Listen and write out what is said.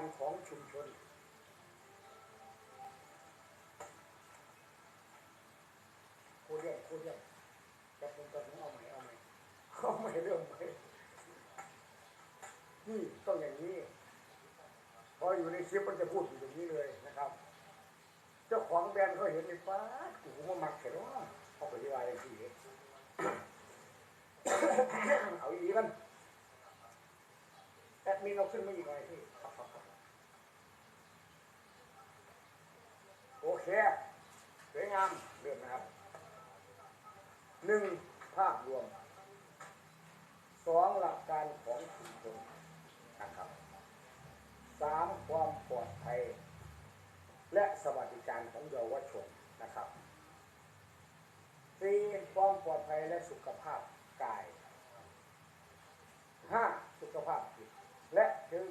การของชุมชนโคเรียนโคเรียนแต่ผมก็ต้องเอาใหม่เอาใหม่เอาใหม่เรื่องใหม่นี่ต้องอย่างนี้ พออยู่ในคลิปมันจะพูดอยู่อย่างนี้เลยนะครับ เจ้าของแบรนด์เขาเห็นในป้าดกูมาหมักเห็นว่าเขาไปที่ว่าอย่างที่เอาอีกันแอดมิี้เราขึ้นไม่อีกหน่อยพี่โอเคสวยงามเรื่องนะครับหนึ่งภาพรวมสองหลักการของชุมชนนะครับสามความปลอดภัย และสวัสดิการของเยาวชนนะครับสี่ความปลอดภัยและสุขภาพกายห้าสุขภาพจิต Here